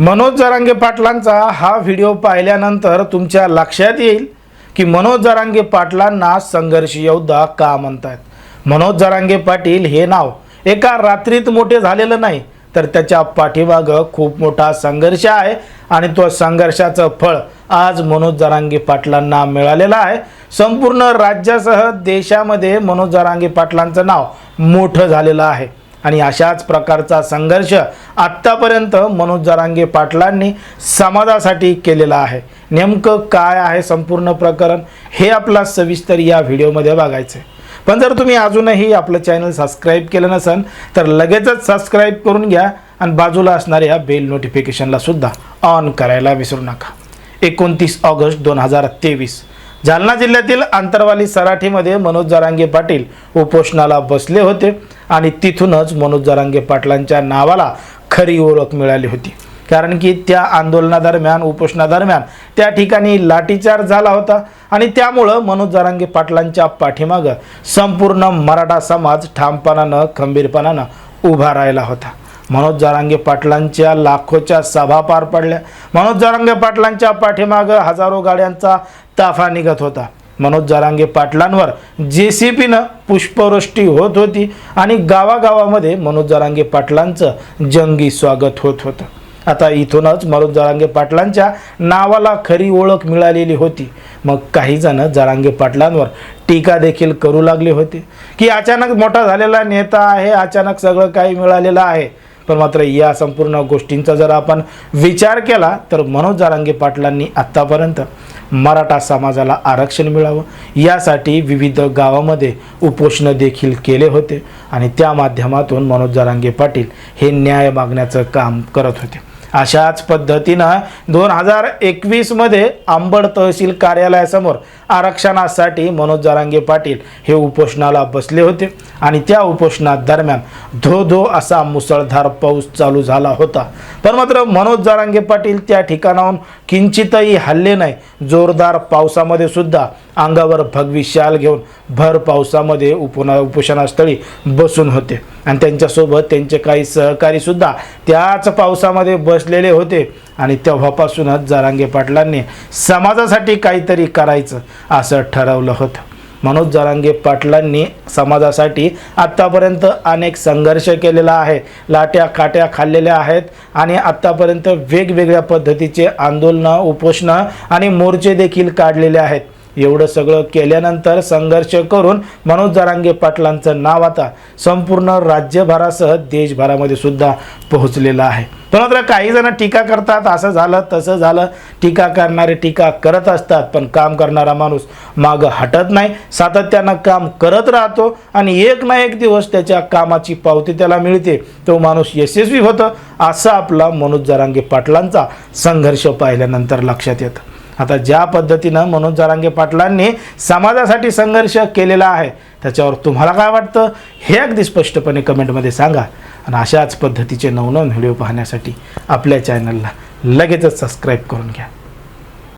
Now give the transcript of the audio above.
मनोज जरांगे पाटलांचा हा व्हिडिओ पाहिल्यानंतर तुमच्या लक्षात येईल की मनोज जरांगे पाटलांना संघर्ष योद्धा का म्हणतात मनोज जरांगे पाटील हे नाव एका रात्रीत मोठे झालेलं नाही तर त्याच्या पाठीमागं खूप मोठा संघर्ष आहे आणि तो संघर्षाचं फळ आज मनोज जरांगे पाटलांना मिळालेलं आहे. संपूर्ण राज्यासह देशामध्ये मनोज जरांगे पाटलांचं नाव मोठं झालेलं आहे. आणि अशाच प्रकारचा संघर्ष आत्तापर्यंत मनोज जरांगे पाटलांनी समाजासाठी केलेला आहे. नेमकं काय आहे संपूर्ण प्रकरण हे आपला सविस्तर या व्हिडिओमध्ये बघायचं आहे. पण जर तुम्ही अजूनही आपलं चॅनल सबस्क्राईब केलं नसेल तर लगेचच सबस्क्राईब करून घ्या आणि बाजूला असणाऱ्या बेल नोटिफिकेशनला सुद्धा ऑन करायला विसरू नका. एकोणतीस ऑगस्ट दोन हजार तेवीस. जालना जिल्ह्यातील आंतरवाली सराठीमध्ये मनोज जरांगे पाटील उपोषणाला बसले होते आणि तिथूनच मनोज जरांगे पाटलांच्या नावाला खरी ओळख मिळाली होती. कारण की त्या आंदोलनादरम्यान उपोषणादरम्यान त्या ठिकाणी लाठीचार झाला होता आणि त्यामुळं मनोज जरांगे पाटलांच्या पाठीमागं संपूर्ण मराठा समाज ठामपणानं खंबीरपणानं उभा राहिला होता. मनोज जरांगे पाटलांच्या लाखोच्या सभा पार पडल्या. मनोज जरांगे पाटलांच्या पाठीमागं हजारो गाड्यांचा ताफा निघत होता. मनोज जरांगे पाटलांवर जे सी पीनं पुष्पवृष्टी होत होती आणि गावागावामध्ये मनोज जरांगे पाटलांचं जंगी स्वागत होत होतं. आता इथूनच मनोज जरांगे पाटलांच्या नावाला खरी ओळख मिळालेली होती. मग काही जण जरांगे पाटलांवर टीका देखील करू लागले होते. की अचानक मोठा झालेला नेता आहे अचानक सगळं काही मिळालेलं आहे. पण मात्र या संपूर्ण गोष्टींचा जर आपण विचार केला तर मनोज जारांगे पाटलांनी आत्तापर्यंत मराठा समाजाला आरक्षण मिळावं यासाठी विविध गावामध्ये उपोषणं देखील केले होते आणि त्या माध्यमातून मनोज जारांगे पाटील हे न्याय मागण्याचं काम करत होते. अशाच पद्धतीनं दोन हजार एकवीसमध्ये आंबड तहसील कार्यालयासमोर आरक्षणासाठी मनोज जारांगे पाटील हे उपोषणाला बसले होते आणि त्या उपोषणादरम्यान धो धो असा मुसळधार पाऊस चालू झाला होता. पण मात्र मनोज जारांगे पाटील त्या ठिकाणाहून किंचितही हल्ले नाही. जोरदार पावसामध्ये सुद्धा अंगावर भगवी शाल घेऊन भर पावसामध्ये उपोना उपोषणास्थळी बसून होते. आणि त्यांच्यासोबत त्यांचे काही सहकारीसुद्धा त्याच पावसामध्ये बस बसलेले होते आणि तेव्हापासूनच जारांगे पाटलांनी समाजासाठी काहीतरी करायचं असं ठरवलं होतं. मनोज जारांगे पाटलांनी समाजासाठी आत्तापर्यंत अनेक संघर्ष केलेला आहे लाट्या काट्या खाल्लेल्या आहेत आणि आत्तापर्यंत वेगवेगळ्या पद्धतीचे आंदोलनं उपोषणं आणि मोर्चे देखील काढलेले आहेत. एवढं सगळं केल्यानंतर संघर्ष करून मनोज जरांगे पाटलांचं नाव आता संपूर्ण राज्यभरासह देशभरामध्ये सुद्धा पोहोचलेलं आहे. पण मात्र काही जण टीका करतात असं झालं तसं झालं. टीका करणारे टीका करत असतात पण काम करणारा माणूस मागं हटत नाही. सातत्यानं काम करत राहतो आणि एक ना एक दिवस त्याच्या कामाची पावती त्याला मिळते. तो माणूस यशस्वी होतं असं आपला मनोज जरांगे पाटलांचा संघर्ष पाहिल्यानंतर लक्षात येतं. आता ज्या पद्धतीनं मनोज जरांगे पाटलांनी समाजासाठी संघर्ष केलेला आहे त्याच्यावर तुम्हाला काय वाटतं? हे अगदी स्पष्टपणे कमेंटमध्ये सांगा. आणि अशाच पद्धतीचे नवनवन व्हिडिओ पाहण्यासाठी आपल्या चॅनलला लगेचच सबस्क्राईब करून घ्या.